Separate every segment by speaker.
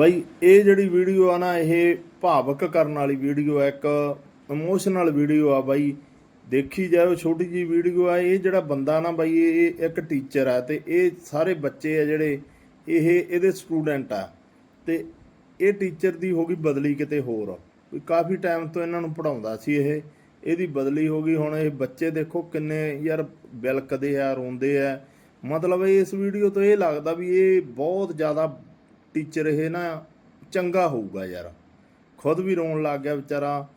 Speaker 1: ਬਾਈ, ਇਹ ਜਿਹੜੀ ਵੀਡੀਓ ਆ ਨਾ, ਇਹ ਭਾਵਕ ਕਰਨ ਵਾਲੀ ਵੀਡੀਓ ਆ, ਇੱਕ ਇਮੋਸ਼ਨਲ ਵੀਡੀਓ ਆ ਬਾਈ। ਦੇਖੀ ਜਾਓ, ਛੋਟੀ ਜੀ ਵੀਡੀਓ ਆ, ਇਹ ਜਿਹੜਾ ਬੰਦਾ ਨਾ ਬਾਈ, ਇਹ ਇੱਕ ਟੀਚਰ ਆ ਤੇ ਇਹ ਸਾਰੇ ਬੱਚੇ ਆ ਜਿਹੜੇ, ਇਹ ਇਹਦੇ ਸਟੂਡੈਂਟ ਆ। ਤੇ ਇਹ ਟੀਚਰ ਦੀ ਹੋ ਗਈ ਬਦਲੀ ਕਿਤੇ ਹੋਰ। ਵੀ ਕਾਫੀ ਟਾਈਮ ਤੋਂ ਇਹਨਾਂ ਨੂੰ ਪੜਾਉਂਦਾ ਸੀ ਇਹ। ਇਹਦੀ ਬਦਲੀ ਹੋ ਗਈ, ਹੁਣ ਇਹ ਬੱਚੇ ਦੇਖੋ ਕਿੰਨੇ ਯਾਰ ਬਿਲਕਦੇ ਆ, ਰੋਂਦੇ ਆ। ਮਤਲਬ ਇਸ ਵੀਡੀਓ ਤੋਂ ਇਹ ਲੱਗਦਾ ਵੀ ਇਹ ਬਹੁਤ ਜ਼ਿਆਦਾ ਟੀਚਰ ਇਹ ਨਾ ਚੰਗਾ ਹੋਊਗਾ ਯਾਰ। ਖੁਦ ਵੀ ਰੋਣ ਲੱਗ ਗਿਆ ਵਿਚਾਰਾ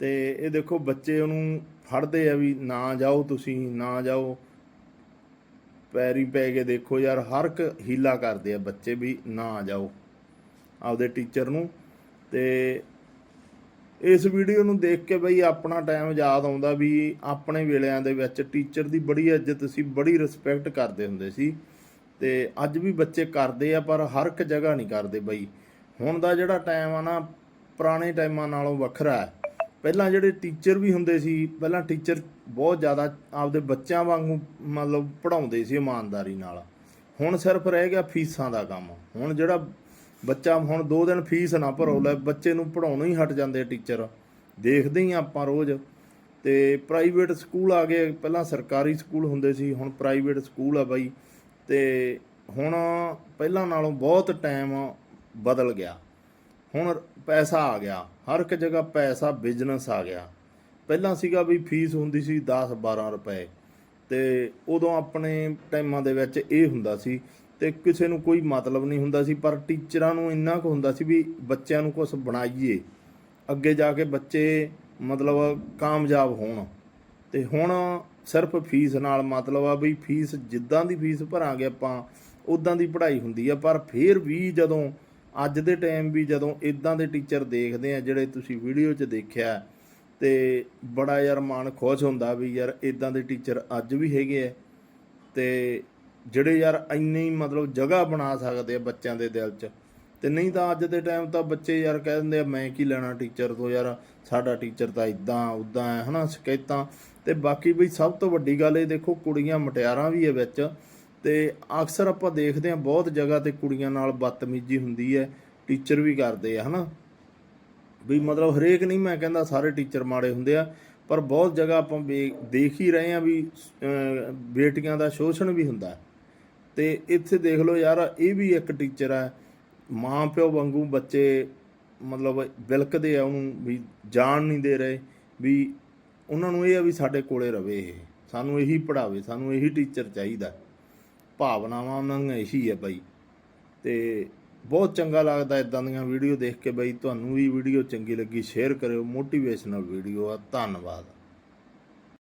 Speaker 1: ਤੇ ਇਹ ਦੇਖੋ ਬੱਚੇ ਉਹਨੂੰ ਫੜਦੇ ਆ ਵੀ ਨਾ ਜਾਓ ਤੁਸੀਂ, ਨਾ ਜਾਓ। ਪੈਰੀ ਪੈ ਕੇ ਦੇਖੋ ਯਾਰ, ਹਰ ਇੱਕ ਹੀਲਾ ਕਰਦੇ ਆ ਬੱਚੇ ਵੀ ਨਾ ਜਾਓ ਆਪਦੇ ਟੀਚਰ ਨੂੰ। ਤੇ ਇਸ ਵੀਡੀਓ ਨੂੰ ਦੇਖ ਕੇ ਬਈ ਆਪਣਾ ਟਾਈਮ ਯਾਦ ਆਉਂਦਾ ਵੀ ਆਪਣੇ ਵੇਲਿਆਂ ਦੇ ਵਿੱਚ ਟੀਚਰ ਦੀ ਬੜੀ ਇੱਜ਼ਤ ਸੀ, ਬੜੀ ਰਿਸਪੈਕਟ ਕਰਦੇ ਹੁੰਦੇ ਸੀ। ਤੇ ਅੱਜ ਵੀ ਬੱਚੇ ਕਰਦੇ ਆ, ਪਰ ਹਰ ਇੱਕ ਜਗ੍ਹਾ ਨਹੀਂ ਕਰਦੇ ਬਈ। ਹੁਣ ਦਾ ਜਿਹੜਾ ਟਾਈਮ ਆ ਨਾ, ਪੁਰਾਣੇ ਟਾਈਮਾਂ ਨਾਲੋਂ ਵੱਖਰਾ ਹੈ। ਪਹਿਲਾਂ ਜਿਹੜੇ ਟੀਚਰ ਵੀ ਹੁੰਦੇ ਸੀ, ਪਹਿਲਾਂ ਟੀਚਰ ਬਹੁਤ ਜ਼ਿਆਦਾ ਆਪਦੇ ਬੱਚਿਆਂ ਵਾਂਗੂ ਮਤਲਬ ਪੜਾਉਂਦੇ ਸੀ ਇਮਾਨਦਾਰੀ ਨਾਲ। ਹੁਣ ਸਿਰਫ ਰਹਿ ਗਿਆ ਫੀਸਾਂ ਦਾ ਕੰਮ। ਹੁਣ ਜਿਹੜਾ ਬੱਚਾ, ਹੁਣ 2 ਦਿਨ ਫੀਸ ਨਾ ਭਰੋ, ਲੈ ਬੱਚੇ ਨੂੰ ਪੜਾਉਣੋਂ ਹੀ ਹਟ ਜਾਂਦੇ ਟੀਚਰ ਦੇਖਦੇ ਹੀ ਆਪਾਂ ਰੋਜ਼। ਤੇ ਪ੍ਰਾਈਵੇਟ ਸਕੂਲ ਆ ਗਏ। ਪਹਿਲਾਂ ਸਰਕਾਰੀ ਸਕੂਲ ਹੁੰਦੇ ਸੀ, ਹੁਣ ਪ੍ਰਾਈਵੇਟ ਸਕੂਲ ਆ ਬਾਈ। ਤੇ ਹੁਣ ਪਹਿਲਾਂ ਨਾਲੋਂ ਬਹੁਤ ਟਾਈਮ ਬਦਲ ਗਿਆ। ਹੁਣ ਪੈਸਾ ਆ ਗਿਆ। ਹਰ ਇੱਕ ਜਗ੍ਹਾ ਪੈਸਾ ਬਿਜ਼ਨਸ ਆ ਗਿਆ। ਪਹਿਲਾਂ ਸੀਗਾ ਵੀ ਫੀਸ ਹੁੰਦੀ ਸੀ 10 12 ਰੁਪਏ। ਤੇ ਉਦੋਂ ਆਪਣੇ ਟਾਈਮਾਂ ਦੇ ਵਿੱਚ ਇਹ ਹੁੰਦਾ ਸੀ ਤੇ ਕਿਸੇ ਨੂੰ ਕੋਈ ਮਤਲਬ ਨਹੀਂ ਹੁੰਦਾ ਸੀ, ਪਰ ਟੀਚਰਾਂ ਨੂੰ ਇੰਨਾ ਕੁ ਹੁੰਦਾ ਸੀ ਵੀ ਬੱਚਿਆਂ ਨੂੰ ਕੁਝ ਬਣਾਈਏ। ਅੱਗੇ ਜਾ ਕੇ ਬੱਚੇ ਮਤਲਬ ਕਾਮਯਾਬ ਹੋਣ। ਤੇ ਹੁਣ ਸਿਰਫ ਫੀਸ ਨਾਲ ਮਤਲਬ ਆ ਵੀ ਫੀਸ ਜਿੱਦਾਂ ਦੀ ਫੀਸ ਭਰਾਂਗੇ ਆਪਾਂ ਉਦਾਂ ਦੀ ਪੜ੍ਹਾਈ ਹੁੰਦੀ ਆ। ਪਰ ਫਿਰ ਵੀ ਜਦੋਂ ਅੱਜ ਦੇ ਟਾਈਮ ਵੀ ਜਦੋਂ ਇਦਾਂ ਦੇ ਟੀਚਰ ਦੇਖਦੇ ਆ, ਜਿਹੜੇ ਤੁਸੀਂ ਵੀਡੀਓ 'ਚ ਦੇਖਿਆ, ਤੇ ਬੜਾ ਯਾਰ ਮਨ ਖੁਸ਼ ਹੁੰਦਾ ਵੀ ਯਾਰ ਇਦਾਂ ਦੇ ਟੀਚਰ ਅੱਜ ਵੀ ਹੈਗੇ ਆ। ਤੇ ਜਿਹੜੇ ਯਾਰ ਇੰਨੀ ਮਤਲਬ ਜਗ੍ਹਾ ਬਣਾ ਸਕਦੇ ਆ ਬੱਚਿਆਂ ਦੇ ਦਿਲ 'ਚ ਤੇ ਨਹੀਂ ਤਾਂ ਅੱਜ ਦੇ ਟਾਈਮ ਤਾਂ ਬੱਚੇ ਯਾਰ ਕਹਿ ਦਿੰਦੇ ਆ, ਮੈਂ ਕੀ ਲੈਣਾ ਟੀਚਰ ਤੋਂ ਯਾਰ? ਸਾਡਾ ਟੀਚਰ ਤਾਂ ਇਦਾਂ ਉਦਾਂ ਹੈ, ਹਨਾ, ਸ਼ਿਕਾਇਤਾਂ। ਤੇ ਬਾਕੀ ਬਈ ਸਭ ਤੋਂ ਵੱਡੀ ਗੱਲ ਇਹ ਦੇਖੋ, ਕੁੜੀਆਂ ਮਟਿਆਰਾਂ ਵੀ ਹੈ ਵਿੱਚ। ਤੇ ਅਕਸਰ ਆਪਾਂ ਦੇਖਦੇ ਆ ਬਹੁਤ ਜਗ੍ਹਾ ਤੇ ਕੁੜੀਆਂ ਨਾਲ ਬਦਤਮੀਜ਼ੀ ਹੁੰਦੀ ਹੈ ਟੀਚਰ ਵੀ ਕਰਦੇ ਆ, ਹਨਾ। ਵੀ ਮਤਲਬ ਹਰੇਕ ਨਹੀਂ, ਮੈਂ ਕਹਿੰਦਾ ਸਾਰੇ ਟੀਚਰ ਮਾੜੇ ਹੁੰਦੇ ਆ, ਪਰ ਬਹੁਤ ਜਗ੍ਹਾ ਆਪਾਂ ਦੇਖ ਹੀ ਰਹੇ ਆ ਵੀ ਬੇਟੀਆਂ ਦਾ ਸ਼ੋਸ਼ਣ ਵੀ ਹੁੰਦਾ। ਹੈ। ਤੇ ਇੱਥੇ ਦੇਖ ਲਓ ਯਾਰ, ਇਹ ਵੀ ਇੱਕ ਟੀਚਰ ਹੈ ਮਾਂ ਪਿਓ ਵਾਂਗੂ ਬੱਚੇ ਮਤਲਬ ਬਿਲਕਦੇ ਆ, ਉਹਨੂੰ ਵੀ ਜਾਣ ਨਹੀਂ ਦੇ ਰਹੇ ਵੀ ਉਹਨਾਂ ਨੂੰ ਇਹ ਆ ਵੀ ਸਾਡੇ ਕੋਲੇ ਰਵੇ ਇਹ। ਸਾਨੂੰ ਇਹੀ ਪੜਾਵੇ ਸਾਨੂੰ ਇਹੀ ਟੀਚਰ ਚਾਹੀਦਾ। ਭਾਵਨਾਵਾਂ ਉਹਨਾਂ ਦੀਆਂ ਇਹੀ ਹੈ ਬਾਈ। ਤੇ ਬਹੁਤ ਚੰਗਾ ਲੱਗਦਾ ਇਦਾਂ ਦੀਆਂ ਵੀਡੀਓ ਦੇਖ ਕੇ ਬਈ। ਤੁਹਾਨੂੰ ਵੀ ਵੀਡੀਓ ਚੰਗੀ ਲੱਗੀ, ਸ਼ੇਅਰ ਕਰਿਓ ਮੋਟੀਵੇਸ਼ਨਲ ਵੀਡੀਓ ਆ। ਧੰਨਵਾਦ।